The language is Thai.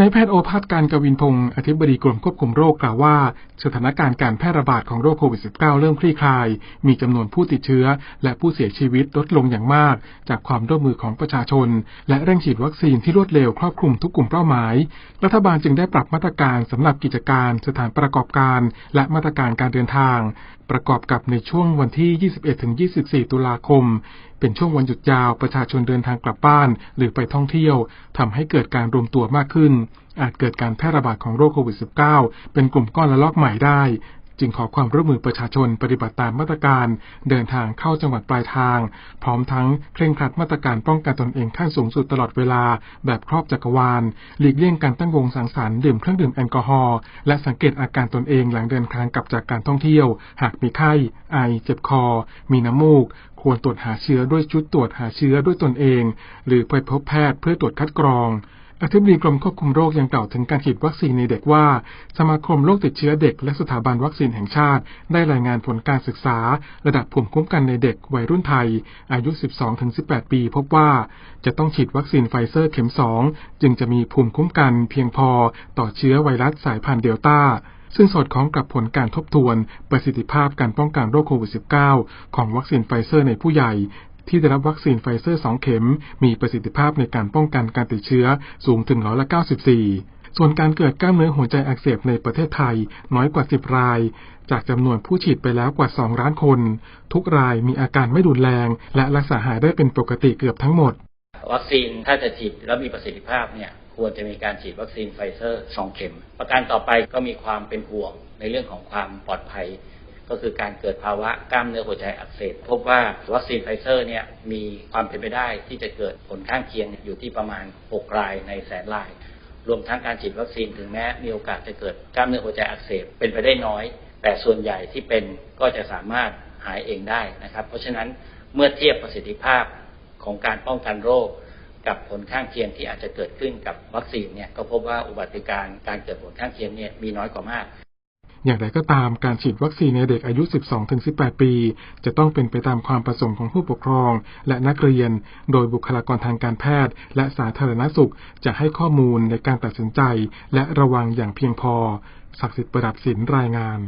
นายแพทย์โอภาสการกวินพงศ์อธิบดีกรมควบคุมโรคกล่าวว่า สถานการณ์การแพร่ระบาดของโรคโควิด -19 เริ่มคลี่คลาย มีจำนวนผู้ติดเชื้อ และผู้เสียชีวิตลดลงอย่างมาก จากความร่วมมือของประชาชน และเร่งฉีดวัคซีนที่รวดเร็วครอบคลุมทุกกลุ่มเป้าหมาย รัฐบาลจึงได้ปรับมาตรการสำหรับกิจการ สถานประกอบการ และมาตรการการเดินทาง ประกอบกับในช่วงวันที่ 21-24 ตุลาคมเป็นช่วงวันหยุดยาวประชาชนเดินทางกลับบ้าน หรือไปท่องเที่ยวทำให้เกิดการรวมตัวมากขึ้น อาจเกิดการแพร่ระบาดของโรคโควิด -19 เป็นกลุ่มก้อนระลอกใหม่ได้ จึงขอความร่วมมือประชาชนปฏิบัติตามมาตรการเดินทางเข้าจังหวัดปลายทาง พร้อมทั้งเคร่งครัดมาตรการป้องกันตนเองขั้นสูงสุดตลอดเวลา แบบครอบจักรวาล หลีกเลี่ยงการตั้งวงสังสรรค์ดื่มเครื่องดื่มแอลกอฮอล์และสังเกตอาการตนเองหลังเดินทางกลับจากการท่องเที่ยว หากมีไข้ ไอ เจ็บคอ มีน้ำมูกควรตรวจหาเชื้อด้วยชุดตรวจหาเชื้อด้วยตนเอง หรือไปพบแพทย์เพื่อตรวจคัดกรอง อธิบดีกรมควบคุมโรคยังกล่าวถึงการฉีดวัคซีนในเด็กว่า สมาคมโรคติดเชื้อเด็ก และสถาบันวัคซีนแห่งชาติ ได้รายงานผลการศึกษา ระดับภูมิคุ้มกันในเด็กวัยรุ่นไทย อายุ 12-18 ปี พบว่าจะต้องฉีดวัคซีนไฟเซอร์เข็ม 2 จึงจะมีภูมิคุ้มกันเพียงพอต่อเชื้อไวรัสสายพันธุ์เดลต้าซึ่งสอดคล้องกับผลการทบทวน ประสิทธิภาพการป้องกันโรคโควิด -19 ของวัคซีนไฟเซอร์ในผู้ใหญ่ ที่ได้รับวัคซีนไฟเซอร์ 2 เข็ม มีประสิทธิภาพในการป้องกันการติดเชื้อสูงถึงร้อยละ94 ส่วนการเกิดกล้ามเนื้อหัวใจอักเสบในประเทศไทยน้อยกว่า 10 ราย จากจำนวนผู้ฉีดไปแล้วกว่า 2 ล้านคน ทุกรายมีอาการไม่รุนแรง และรักษาหายได้เป็นปกติเกือบทั้งหมด วัคซีนถ้าจะฉีดแล้วมีประสิทธิภาพเนี่ยควรจะมีการฉีดวัคซีนไฟเซอร์ 2 เข็ม ประการต่อไปก็มีความเป็นห่วงในเรื่องของความปลอดภัย ก็คือการเกิดภาวะกล้ามเนื้อหัวใจอักเสบพบว่าวัคซีนไฟเซอร์เนี่ยมีความเป็นไปได้ที่จะเกิดผลข้างเคียงอยู่ที่ประมาณ 6 รายในแสนราย รวมทั้งการฉีดวัคซีนถึงแม้มีโอกาสจะเกิดกล้ามเนื้อหัวใจอักเสบเป็นไปได้น้อย แต่ส่วนใหญ่ที่เป็นก็จะสามารถหายเองได้นะครับ เพราะฉะนั้นเมื่อเทียบประสิทธิภาพของการป้องกันโรคกับผลข้างเคียงที่อาจจะเกิดขึ้นกับวัคซีนเนี่ยก็พบว่าอุบัติการณ์การเกิดผลข้างเคียงเนี่ยมีน้อยกว่ามาก อย่างไรก็ตามการฉีดวัคซีนในเด็กอายุ 12-18 ปี จะต้องเป็นไปตามความประสงค์ของผู้ปกครอง และนักเรียน โดยบุคลากรทางการแพทย์ และสาธารณสุขจะให้ข้อมูลในการตัดสินใจ และระวังอย่างเพียงพอศักดิ์สิทธิ์ประดับศิลรายงาน